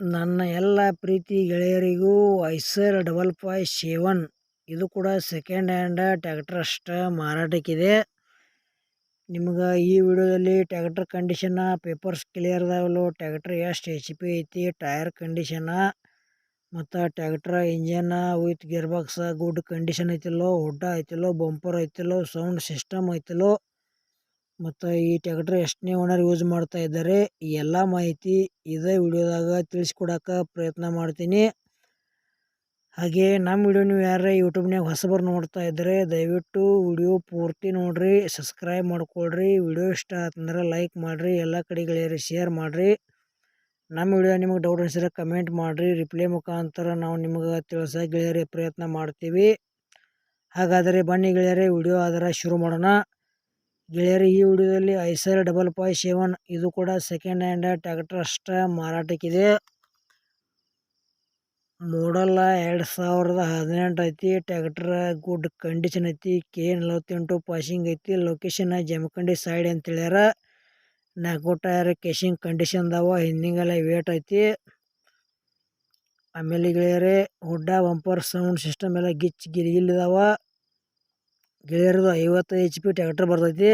ನನ್ನ ಎಲ್ಲ ಪ್ರೀತಿ ಗೆಳೆಯರಿಗೂ ಐಸರ್ ಡಬಲ್ ಫೈ ಸೆವೆನ್ ಇದು ಕೂಡ ಸೆಕೆಂಡ್ ಹ್ಯಾಂಡ್ ಟ್ಯಾಕ್ಟರ್ ಅಷ್ಟ ಮಾರಾಟಕ್ಕಿದೆ. ನಿಮ್ಗೆ ಈ ವಿಡಿಯೋದಲ್ಲಿ ಟ್ಯಾಕ್ಟರ್ ಕಂಡೀಷನ ಪೇಪರ್ಸ್ ಕ್ಲಿಯರ್ ಅದಾವಲ್ಲೋ ಟ್ಯಾಕ್ಟರ್ ಎಷ್ಟು ಎಚ್ ಪಿ ಐತಿ ಟೈರ್ ಕಂಡೀಷನ್ ಮತ್ತು tractor engine with gear box good condition ಐತಿಲ್ಲೋ ಹುಡ್ಡ ಐತಿಲ್ಲೋ, ಬಂಪರ್ ಐತಿಲ್ಲೋ, ಸೌಂಡ್ ಸಿಸ್ಟಮ್ ಐತಿಲ್ಲೋ. ಮತ್ತು ಈ ಟ್ರ್ಯಾಕ್ಟರ್ ಎಷ್ಟನೇ ಓನರ್ ಯೂಸ್ ಮಾಡ್ತಾ ಇದ್ದಾರೆ, ಎಲ್ಲ ಮಾಹಿತಿ ಇದೇ ವಿಡಿಯೋದಾಗ ತಿಳಿಸ್ಕೊಡಕ್ಕೆ ಪ್ರಯತ್ನ ಮಾಡ್ತೀನಿ. ಹಾಗೆ ನಮ್ಮ ವಿಡಿಯೋ ನೀವು ಯಾರೇ ಯೂಟ್ಯೂಬ್ನಾಗ ಹೊಸಬರು ನೋಡ್ತಾ ಇದ್ದರೆ, ದಯವಿಟ್ಟು ವಿಡಿಯೋ ಪೂರ್ತಿ ನೋಡಿರಿ, ಸಬ್ಸ್ಕ್ರೈಬ್ ಮಾಡ್ಕೊಳ್ರಿ. ವಿಡಿಯೋ ಇಷ್ಟ ಆತಂದ್ರೆ ಲೈಕ್ ಮಾಡಿರಿ, ಎಲ್ಲ ಕಡೆಗಳೇರಿ ಶೇರ್ ಮಾಡಿರಿ. ನಮ್ಮ ವಿಡಿಯೋ ನಿಮಗೆ ಡೌಟ್ ಅನಿಸಿದ್ರೆ ಕಮೆಂಟ್ ಮಾಡಿರಿ. ರಿಪ್ಲೈ ಮುಖಾಂತರ ನಾವು ನಿಮಗೆ ತಿಳಿಸೋ ಗೆಳೆಯರೇ ಪ್ರಯತ್ನ ಮಾಡ್ತೀವಿ. ಹಾಗಾದರೆ ಬನ್ನಿ ಗೆಳೆಯರೇ, ವಿಡಿಯೋ ಆದರೆ ಶುರು ಮಾಡೋಣ. ಗೆಳೆಯರೇ, ಈ ವಿಡಿಯೋದಲ್ಲಿ ಐಸರ್ ಡಬಲ್ ಫೈ ಸೆವೆನ್ ಇದು ಕೂಡ ಸೆಕೆಂಡ್ ಹ್ಯಾಂಡ್ ಟ್ಯಾಕ್ಟರ್ ಅಷ್ಟೇ ಮಾರಾಟಕ್ಕಿದೆ. ಮೋಡಲ್ಲ ಎರಡು ಸಾವಿರದ ಹದಿನೆಂಟು ಐತಿ ಟ್ಯಾಕ್ಟರ್ ಗುಡ್ ಕಂಡೀಷನ್ ಐತಿ ಕೆ ನಲವತ್ತೆಂಟು ಪಾಸಿಂಗ್ ಐತಿ ಲೊಕೇಶನ್ ಜಮಖಂಡಿ ಸೈಡ್ ಅಂತ ಹೇಳ್ಯಾರ ನಾಲ್ಕು ಟೈರ್ ಕೇಶಿಂಗ್ ಕಂಡೀಷನ್ ಅದಾವ ಹಿಂದಿಂಗೆಲ್ಲ ವೇಟ್ ಐತಿ. ಆಮೇಲೆ ಗೆಳೆಯರೇ, ಹುಡ್ಡ ಬಂಪರ್ ಸೌಂಡ್ ಸಿಸ್ಟಮ್ ಎಲ್ಲ ಗಿಚ್ ಇದಾವ ಗೆಳೆಯರದು ಐವತ್ತು ಎಚ್ ಪಿ ಟ್ಯಾಕ್ಟ್ರ್ ಬರ್ತೈತಿ.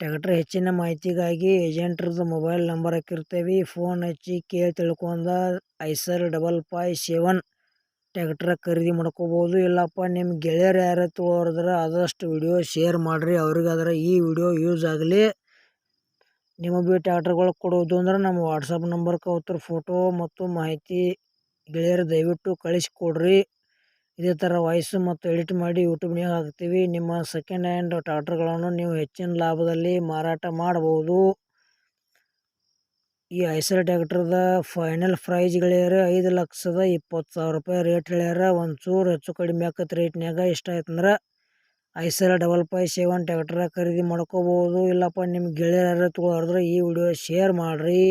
ಟ್ಯಾಕ್ಟ್ರ್ ಹೆಚ್ಚಿನ ಮಾಹಿತಿಗಾಗಿ ಏಜೆಂಟ್ರದ್ದು ಮೊಬೈಲ್ ನಂಬರ್ ಹಾಕಿರ್ತೇವೆ. ಫೋನ್ ಹಚ್ಚಿ ಕೇಳಿ ತಿಳ್ಕೊಂಡ Eicher double five seven tractor ಖರೀದಿ ಮಾಡ್ಕೋಬೋದು. ಇಲ್ಲಪ್ಪ ನಿಮ್ಮ ಗೆಳೆಯರು ಯಾರು ತೋರಿದ್ರೆ ಆದಷ್ಟು ವಿಡಿಯೋ ಶೇರ್ ಮಾಡಿರಿ. ಅವ್ರಿಗಾದ್ರೆ ಈ ವಿಡಿಯೋ ಯೂಸ್ ಆಗಲಿ. ನಿಮ್ಮ ಭೀ ಟ್ಯಾಕ್ಟರ್ಗಳು ಕೊಡೋದು ಅಂದ್ರೆ ನಮ್ಮ ವಾಟ್ಸಪ್ ನಂಬರ್ಗೆ ಅವತ್ತರ ಫೋಟೋ ಮತ್ತು ಮಾಹಿತಿ ಗೆಳೆಯರು ದಯವಿಟ್ಟು ಕಳಿಸ್ಕೊಡ್ರಿ. ಇದೇ ಥರ ವಾಯ್ಸು ಮತ್ತು ಎಡಿಟ್ ಮಾಡಿ ಯೂಟ್ಯೂಬ್ನಾಗ ಹಾಕ್ತೀವಿ. ನಿಮ್ಮ ಸೆಕೆಂಡ್ ಹ್ಯಾಂಡ್ ಟ್ರಾಕ್ಟರ್ಗಳನ್ನು ನೀವು ಹೆಚ್ಚಿನ ಲಾಭದಲ್ಲಿ ಮಾರಾಟ ಮಾಡಬಹುದು. ಈ ಐಸರ್ ಟ್ಯಾಕ್ಟರ್ದ ಫೈನಲ್ ಪ್ರೈಸ್ ಗೆಳೆಯರು, ಐದು ಲಕ್ಷದ ಇಪ್ಪತ್ತು ಸಾವಿರ ರೂಪಾಯಿ ರೇಟ್ ಹೇಳ್ಯಾರ ಒಂಚೂರು ಹೆಚ್ಚು ಕಡಿಮೆ ಆಕತ್ತೆ ರೇಟ್ನ್ಯಾಗ ಇಷ್ಟ ಆಯ್ತಂದ್ರೆ Eicher double five seven tractor ಖರೀದಿ ಮಾಡ್ಕೋಬೋದು. ಇಲ್ಲಪ್ಪ ನಿಮ್ಮ ಗೆಳೆಯರ ತಗೊಳ್ಳೋದ್ರೆ ಈ ವಿಡಿಯೋ ಶೇರ್ ಮಾಡಿರಿ.